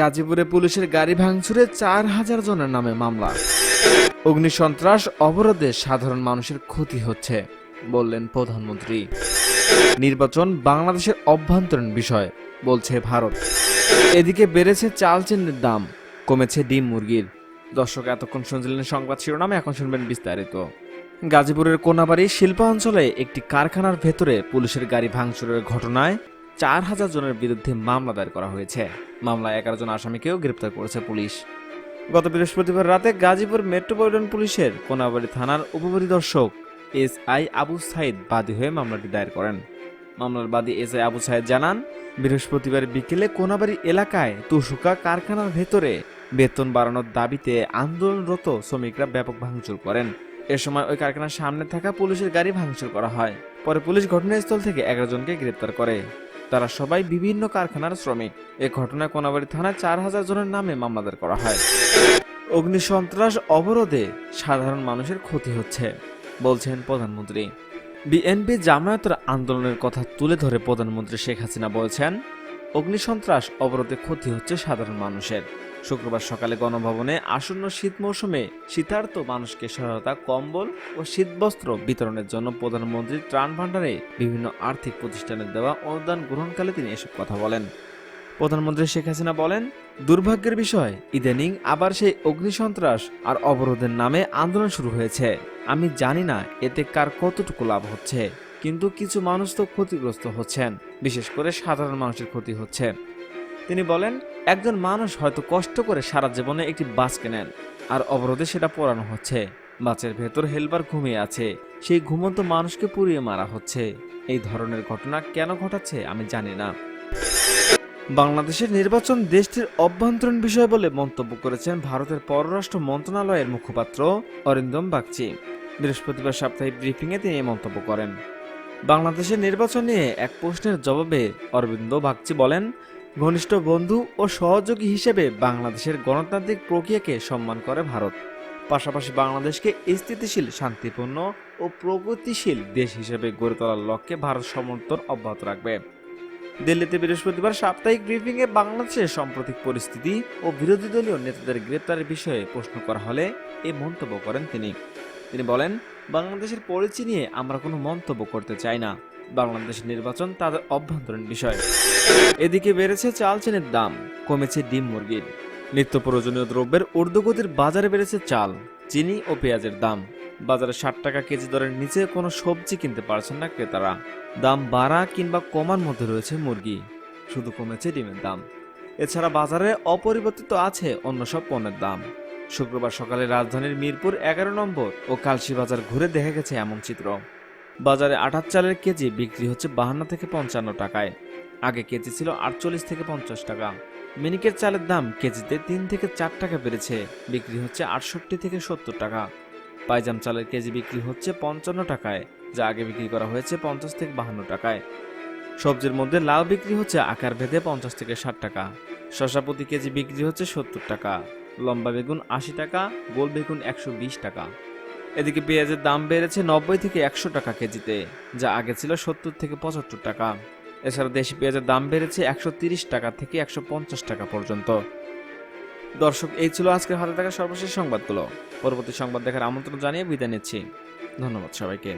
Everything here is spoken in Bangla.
গাজীপুরে পুলিশের গাড়ি ভাঙচুরে চার হাজার জনের নামে মামলা। অগ্নিসন্ত্রাস অবরোধে সাধারণ মানুষের ক্ষতি হচ্ছে, বললেন প্রধানমন্ত্রী। নির্বাচন বাংলাদেশের অভ্যন্তরীণ বিষয়, বলছে ভারত। এদিকে বেড়েছে চাল চিনির দাম, কমেছে ডিম মুরগির। দর্শক, এতক্ষণ শুনছিলেন সংবাদ শিরোনামে, এখন শুনবেন বিস্তারিত। গাজীপুরের কোনাবাড়ি শিল্পাঞ্চলে একটি কারখানার ভেতরে পুলিশের গাড়ি ভাঙচুরের ঘটনায় চার হাজার জনের বিরুদ্ধে মামলা দায়ের করা হয়েছে। মামলায় এগারো জন আসামিকেও গ্রেপ্তার করেছে পুলিশ। গত বৃহস্পতিবার রাতে গাজীপুর মেট্রোপলিটন পুলিশের কোনাবাড়ি থানার উপপরিদর্শক এস আই আবু সাইদ বাদী হয়ে মামলাটি দায়ের করেন। মামলার বাদী এস আই আবু সাইদ জানান, বৃহস্পতিবার বিকেলে কোনাবাড়ি এলাকায় তুসুকা কারখানার ভেতরে বেতন বাড়ানোর দাবিতে আন্দোলনরত শ্রমিকরা ব্যাপক ভাঙচুর করেন। এ সময় ওই কারখানার সামনে থাকা পুলিশের গাড়ি ভাঙচুর করা হয়। পরে পুলিশ ঘটনাস্থল থেকে এগারো জনকে গ্রেপ্তার করে। তারা সবাই বিভিন্ন কারখানার শ্রমিক। এ ঘটনায় কোনাবাড়ি থানায় চার হাজার জনের নামে মামলাদার করা হয়। অগ্নিসন্ত্রাস অবরোধে সাধারণ মানুষের ক্ষতি হচ্ছে, বলছেন প্রধানমন্ত্রী। বিএনপি জামায়াতের আন্দোলনের কথা তুলে ধরে প্রধানমন্ত্রী শেখ হাসিনা বলছেন অগ্নিসন্ত্রাস অবরোধে ক্ষতি হচ্ছে সাধারণ মানুষের। শুক্রবার সকালে গণভবনে আসন্ন শীত মৌসুমে শীতার্ত মানুষকে সহায়তা, কম্বল ও শীতবস্ত্র বিতরণের জন্য প্রধানমন্ত্রী ত্রাণ ভাণ্ডারে বিভিন্ন আর্থিক প্রতিষ্ঠানের দেওয়া অনুদান গ্রহণকালে তিনি এসব কথা বলেন। প্রধানমন্ত্রী শেখ হাসিনা বলেন, দুর্ভাগ্যের বিষয়, ইদানিং আবার সেই অগ্নিসন্ত্রাস আর অবরোধের নামে আন্দোলন শুরু হয়েছে। আমি জানি না এতে কার কতটুকু লাভ হচ্ছে, কিন্তু কিছু মানুষ তো ক্ষতিগ্রস্ত হচ্ছেন, বিশেষ করে সাধারণ মানুষের ক্ষতি হচ্ছে। তিনি বলেন একজন মানুষ হয়তো কষ্ট করে সারা জীবনে একটি বাস কেনেন, আর অবরোধে সেটা পোড়ানো হচ্ছে। বাসের ভেতর হেলবার ঘুমিয়ে আছে, সেই ঘুমন্ত মানুষকে পুড়িয়ে মারা হচ্ছে। এই ধরনের ঘটনা কেন ঘটাচ্ছে আমি জানি না। বাংলাদেশের নির্বাচন দেশটির অভ্যন্তরীণ বিষয় বলে মন্তব্য করেছেন ভারতের পররাষ্ট্র মন্ত্রণালয়ের মুখপাত্র অরিন্দম বাগচি। বৃহস্পতিবার সাপ্তাহিক ব্রিফিংয়ে তিনি এই মন্তব্য করেন। বাংলাদেশের নির্বাচন নিয়ে এক প্রশ্নের জবাবে অরবিন্দ বাগচি বলেন ঘনিষ্ঠ বন্ধু ও সহযোগী হিসেবে বাংলাদেশের গণতান্ত্রিক প্রক্রিয়াকে সম্মান করে ভারত। পাশাপাশি বাংলাদেশকে স্থিতিশীল, শান্তিপূর্ণ ও প্রগতিশীল দেশ হিসেবে গড়ে তোলার লক্ষ্যে ভারত সমর্থন অব্যাহত রাখবে। দিল্লিতে বৃহস্পতিবার সাপ্তাহিক ব্রিফিংয়ে বাংলাদেশের সাম্প্রতিক পরিস্থিতি ও বিরোধী দলীয় নেতাদের গ্রেপ্তারের বিষয়ে প্রশ্ন করা হলে এই মন্তব্য করেন তিনি। তিনি বলেন, বাংলাদেশের পরিচয় নিয়ে আমরা কোনো মন্তব্য করতে চাই না। বাংলাদেশ নির্বাচন তাদের অভ্যন্তরীণ বিষয়। এদিকে বেড়েছে চাল চেনের দাম, কমেছে ডিম মুরগির। নিত্য প্রয়োজনীয় দ্রব্যের ঊর্ধ্বগতির বাজারে বেড়েছে চাল, চিনি ও পেঁয়াজের দাম। বাজারে ষাট টাকা কেজি দরের নিচে কোনো সবজি কিনতে পারছেন না ক্রেতারা। দাম বাড়া কিংবা কমার মধ্যে রয়েছে মুরগি। শুধু কমেছে ডিমের দাম। এছাড়া বাজারে অপরিবর্তিত আছে অন্য সব পণ্যের দাম। শুক্রবার সকালে রাজধানীর মিরপুর এগারো নম্বর ও কালসি বাজার ঘুরে দেখা গেছে এমন চিত্র। বাজারে আঠাশ চালের কেজি বিক্রি হচ্ছে বাহান্ন থেকে পঞ্চান্ন টাকায়। আগে কেজি ছিল আটচল্লিশ থেকে পঞ্চাশ টাকা। মিনিকের চালের দাম কেজিতে তিন থেকে চার টাকা বেড়েছে, বিক্রি হচ্ছে আটষট্টি থেকে সত্তর টাকা। পাইজাম চালের কেজি বিক্রি হচ্ছে পঞ্চান্ন টাকায়, যা আগে বিক্রি করা হয়েছে পঞ্চাশ থেকে বাহান্ন টাকায়। সবজির মধ্যে লাউ বিক্রি হচ্ছে আকার ভেদে পঞ্চাশ থেকে ষাট টাকা। শশা প্রতি কেজি বিক্রি হচ্ছে সত্তর টাকা। লম্বা বেগুন আশি টাকা, গোল বেগুন একশো বিশ টাকা। এদিকে পেঁয়াজের দাম বেড়েছে নব্বই থেকে একশো টাকা কেজিতে, যা আগে ছিল সত্তর থেকে পঁচাত্তর টাকা। এছাড়া দেশি পেঁয়াজের দাম বেড়েছে একশো টাকা থেকে একশো পঞ্চাশ টাকা পর্যন্ত। দর্শক, এই ছিল আজকের হাতে থাকা সর্বশেষ সংবাদগুলো। পরবর্তী সংবাদ দেখার আমন্ত্রণ জানিয়ে বিদায় নিচ্ছি। ধন্যবাদ সবাইকে।